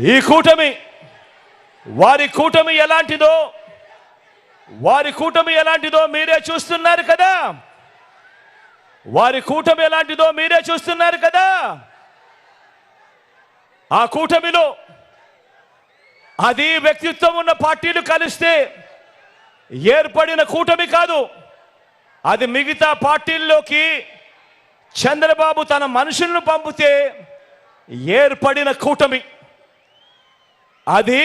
ఈ కూటమి వారి కూటమి ఎలాంటిదో వారి కూటమి ఎలాంటిదో మీరే చూస్తున్నారు కదా. వారి కూటమి ఎలాంటిదో మీరే చూస్తున్నారు కదా. ఆ కూటమిలో అది వ్యక్తిత్వం ఉన్న పార్టీలు కలిస్తే ఏర్పడిన కూటమి కాదు. అది మిగతా పార్టీల్లోకి చంద్రబాబు తన మనుషులను పంపితే ఏర్పడిన కూటమి. అది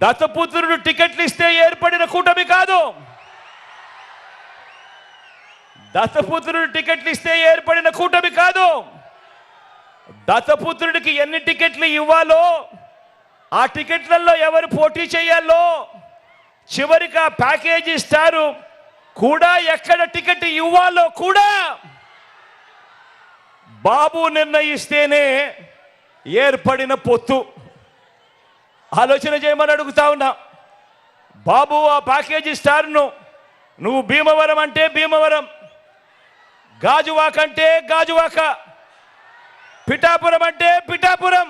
దత్తపుత్రుడు టికెట్లు ఇస్తే ఏర్పడిన కూటమి కాదు. దత్తపుత్రుడు టికెట్లు ఇస్తే ఏర్పడిన కూటమి కాదు. దత్తపుత్రుడికి ఎన్ని టికెట్లు ఇవ్వాలో ఆ టికెట్లలో ఎవరు పోటీ చేయాలో చివరికి ఆ ప్యాకేజ్ ఇస్తారు. కూడా ఎక్కడ టికెట్ ఇవ్వాలో కూడా బాబు నిర్ణయిస్తేనే ఏర్పడిన పొత్తు. ఆలోచన చేయమని అడుగుతా ఉన్నా. బాబు ఆ ప్యాకేజీ స్టార్ను నువ్వు భీమవరం అంటే భీమవరం గాజువాక అంటే గాజువాక పిఠాపురం అంటే పిఠాపురం.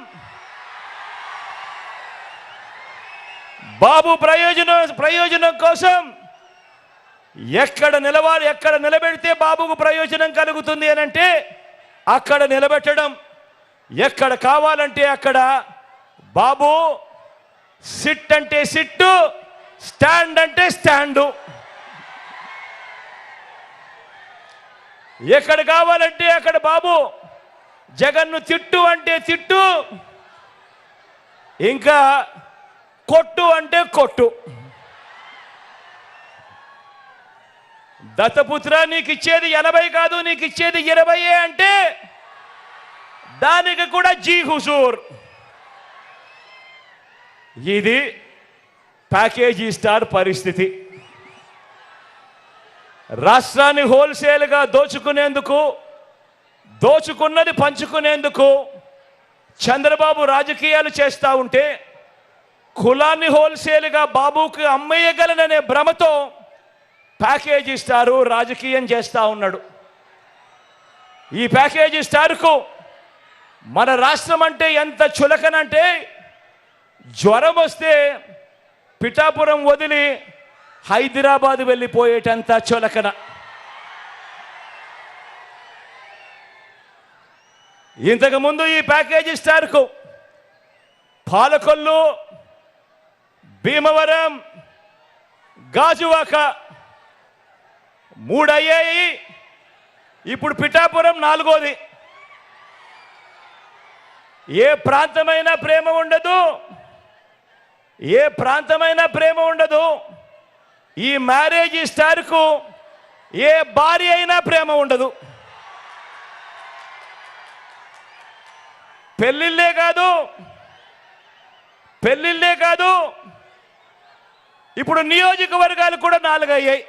బాబు ప్రయోజనం ప్రయోజనం కోసం ఎక్కడ నిలవాలి ఎక్కడ నిలబెడితే బాబుకు ప్రయోజనం కలుగుతుంది అని అంటే అక్కడ నిలబెట్టడం. ఎక్కడ కావాలంటే అక్కడ బాబు సిట్ అంటే సిట్టు స్టాండ్ అంటే స్టాండు. ఎక్కడ కావాలంటే అక్కడ బాబు. జగన్ను తిట్టు అంటే తిట్టు. ఇంకా కొట్టు అంటే కొట్టు. దత్తపుత్ర నీకు ఇచ్చేది ఎనభై కాదు నీకు ఇచ్చేది ఇరవై అంటే దానికి కూడా జీ హుజూర్. ఇది ప్యాకేజీ స్టార్ పరిస్థితి. రాష్ట్రాన్ని హోల్సేల్గా దోచుకునేందుకు దోచుకున్నది పంచుకునేందుకు చంద్రబాబు రాజకీయాలు చేస్తూ ఉంటే కులాన్ని హోల్సేల్గా బాబుకి అమ్మేయగలననే భ్రమతో ప్యాకేజీ స్టారు రాజకీయం చేస్తూ ఉన్నాడు. ఈ ప్యాకేజీ స్టార్కు మన రాష్ట్రం అంటే ఎంత చులకనంటే జ్వరం వస్తే పిఠాపురం వదిలి హైదరాబాద్ వెళ్ళిపోయేటంత చొలకన. ఇంతకుముందు ఈ ప్యాకేజీ స్టార్కు పాలకొల్లు భీమవరం గాజువాక మూడు అయ్యాయి ఇప్పుడు పిఠాపురం నాలుగోది. ఏ ప్రాంతమైనా ప్రేమ ఉండదు. ఏ ప్రాంతమైనా ప్రేమ ఉండదు. ఈ మ్యారేజ్ స్టార్కు ఏ భార్య అయినా ప్రేమ ఉండదు. పెళ్ళిళ్ళే కాదు. పెళ్ళిళ్ళే కాదు. ఇప్పుడు నియోజకవర్గాలు కూడా నాలుగయ్యాయి.